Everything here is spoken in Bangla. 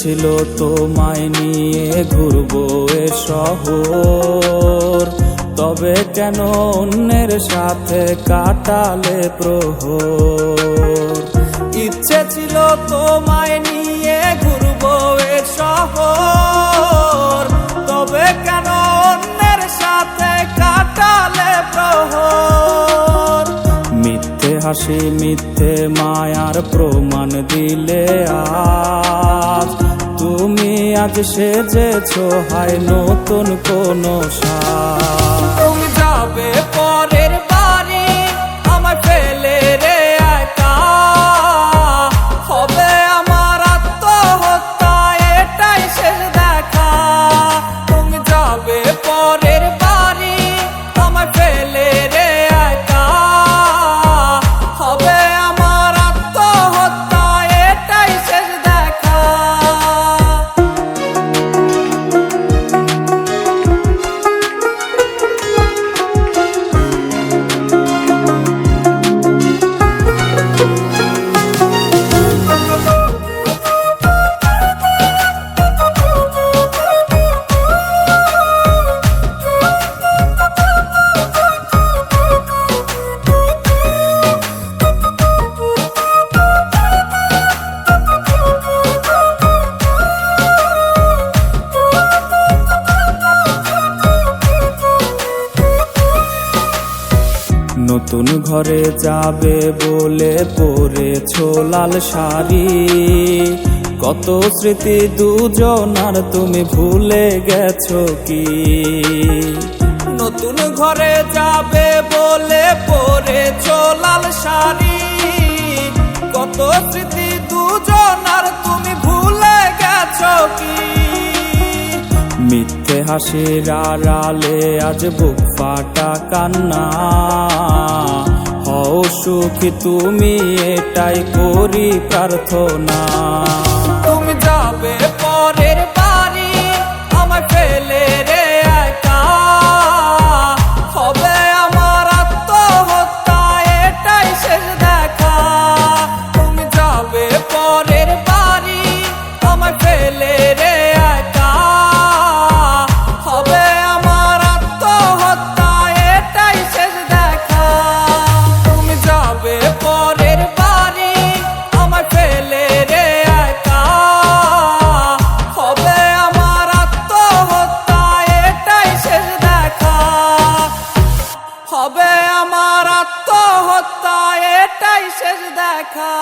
ছিল তোমায় নিয়ে ঘুরবো এ শহর। তবে কেন অন্যের সাথে কাটালে প্রহ ইচ্ছে ছিল তোমায় নিয়ে ঘুরবো এ শহর। হাসি, মিথ্যে মায়ার প্রমাণ দিলে আজ। তুমি আজ সেজেছো, হায় নতুন কোন সাজ। তুমি যাবে নতুন ঘরে যাবে বলে পরেছ লাল শাড়ি। কত স্মৃতি দুজনার তুমি ভুলে গেছো কি? নতুন ঘরে যাবে বলে পরেছ লাল শাড়ি। কত স্মৃতি দুজনার মিথ্যে হাসির আড়ালে আজ বুক ফাটা কান্না। হও সুখী তুমি এটাই করি প্রার্থনা। শেষ দেখা।